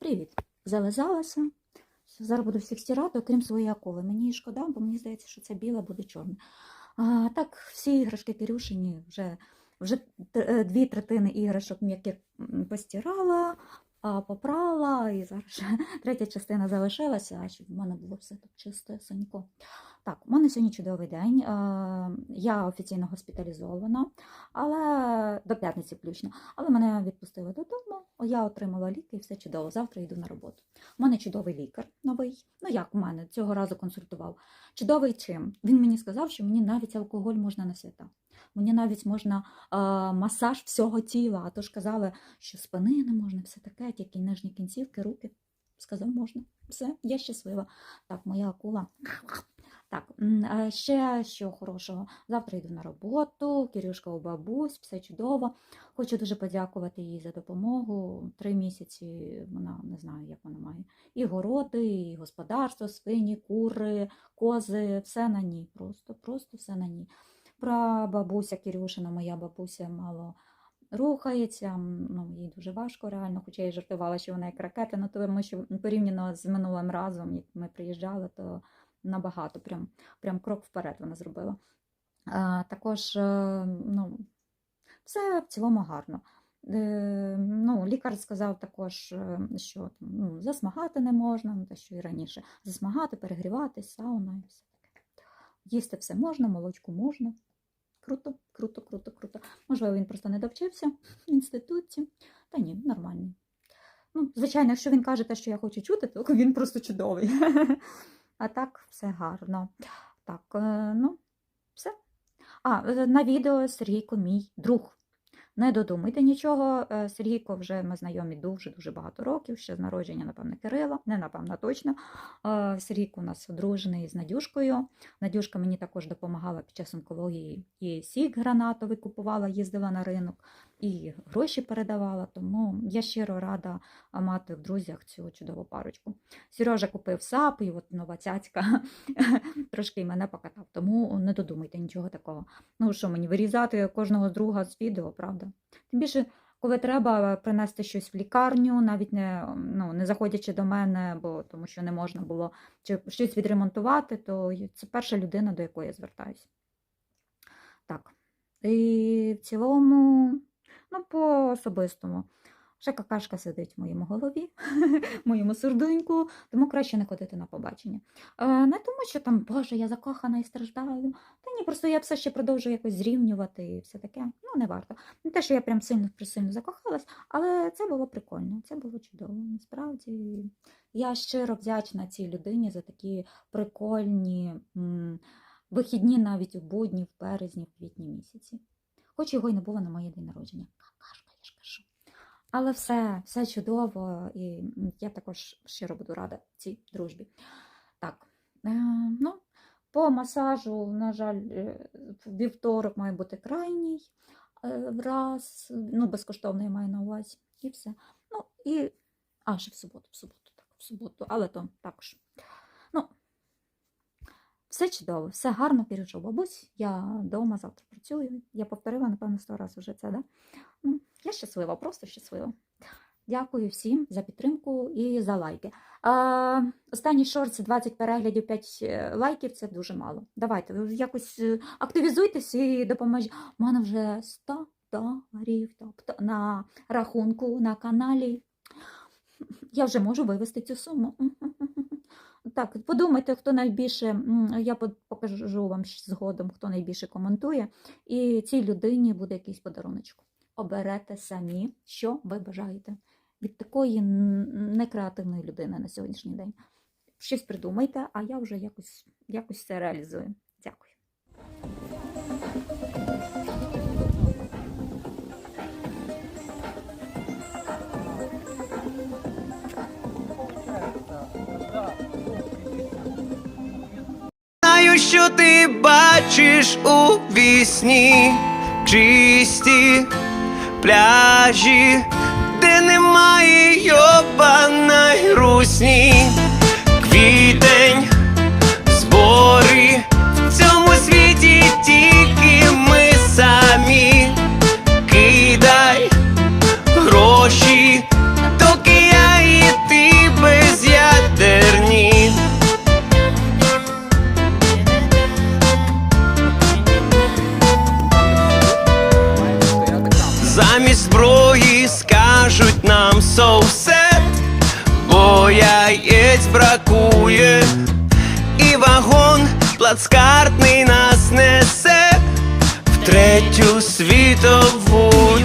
Привіт. Зав'язалася. Зараз буду всіх стирати, окрім своєї акули. Мені шкода, бо мені здається, що це біле буде чорне. А, так, всі іграшки Кирюшині вже, вже е, дві третини іграшок м'яких постирала, попрала, і зараз третя частина залишилася, а щоб в мене було все тут чисте, сонько. Так, у мене сьогодні чудовий день. Я офіційно госпіталізована, але до п'ятниці включно. Але мене відпустили додому, я отримала ліки і все чудово. Завтра йду на роботу. У мене чудовий лікар новий. Ну як у мене цього разу консультував. Чудовий чим? Він мені сказав, що мені навіть алкоголь можна на свята. Мені навіть можна а, масаж всього тіла. А то ж казали, що спини не можна, все таке, тільки нижні кінцівки, руки. Сказав, можна. Все, я щаслива. Так, моя акула. Так, ще що хорошого. Завтра йду на роботу, Кирюшка у бабусь, все чудово. Хочу дуже подякувати їй за допомогу. Три місяці вона не знаю, як вона має. І городи, і господарство, свині, кури, кози, все на ній. Просто, просто все на ній. Про бабуся Кирюшина, моя бабуся мало рухається, ну, їй дуже важко реально, хоча я й жартувала, що вона як ракета, ну, тому що порівняно з минулим разом, як ми приїжджали, то набагато, прям, прям крок вперед вона зробила. Також, е, ну, все в цілому гарно. Е, ну, лікар сказав також, е, що ну, засмагати не можна, ну, те, що і раніше. Засмагати, перегрівати, сауна і все таке. Їсти все можна, молочку можна. Круто, круто, круто, круто. Можливо, він просто не довчився в інституті. Та ні, нормальний. Ну, звичайно, якщо він каже те, що я хочу чути, то він просто чудовий. А так, все гарно. Так, е, ну, все. А, е, на відео Сергійко мій друг. Не додумайте нічого. е, Сергійко вже ми знайомі дуже-дуже багато років, ще з народження, напевно, Кирила, не напевно, точно. Сергійко у нас одружений з Надюшкою. Надюшка мені також допомагала під час онкології. І сік гранатовий купувала, їздила на ринок, і гроші передавала. Тому я щиро рада мати в друзях цю чудову парочку. Сережа купив сап, і от нова цяцька трошки мене покатав. Тому не додумайте нічого такого. Ну що мені вирізати кожного з друга з відео, правда? Тим більше, коли треба принести щось в лікарню, навіть не, ну, не заходячи до мене, бо тому що не можна було чи щось відремонтувати, то це перша людина, до якої я звертаюся. Так. І в цілому, ну, по особистому. Ще какашка сидить в моєму голові, моєму серденьку, тому краще не ходити на побачення. Е, не тому, що там, Боже, я закохана і страждаю. Та ні, просто я все ще продовжую якось зрівнювати і все таке. Ну, не варто. Не те, що я прям сильно присильно закохалась, але це було прикольно, це було чудово. Насправді я щиро вдячна цій людині за такі прикольні вихідні навіть у будні, в березні, в квітні місяці. Хоч його й не було на моє день народження. Какашка, я ж кажу. Але все, все чудово, і я також щиро буду рада цій дружбі. Так, е, ну, по масажу, на жаль, е, вівторок має бути крайній е, раз, ну, безкоштовно я маю на увазі, і все. Ну, і, а, ще в суботу, в суботу, так, в суботу, але то також. Все чудово, все гарно перейшов бабусь. Я вдома завтра працюю. Я повторила, напевно, сто разів вже це, да? Ну, я щаслива, просто щаслива. Дякую всім за підтримку і за лайки. А, останній шорт це 20 переглядів, 5 е, лайків це дуже мало. Давайте, якось е, активізуйтесь і допоможіть. У мене вже 100 доларів тобто на рахунку на каналі. Я вже можу вивести цю суму. Так, подумайте, хто найбільше, я покажу вам згодом, хто найбільше коментує, і цій людині буде якийсь подаруночок. Оберете самі, що ви бажаєте. Від такої некреативної людини на сьогоднішній день. Щось придумайте, а я вже якось, якось це реалізую. Дякую. Що ти бачиш у вісні? Чисті пляжі, де немає йобаної бракує, і вагон плацкартний нас несе в третю світову.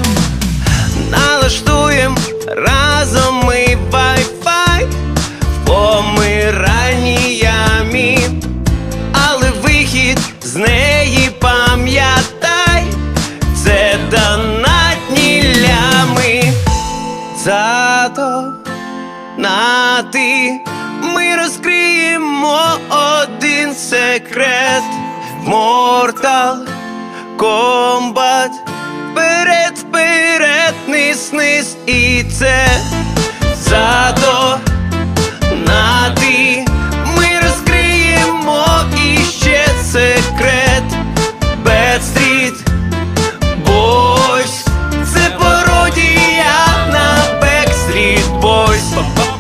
Налаштуєм разом ми на ти. Ми розкриємо один секрет. Mortal Kombat Вперед, вперед, низ, низ. І це Ba-ba-ba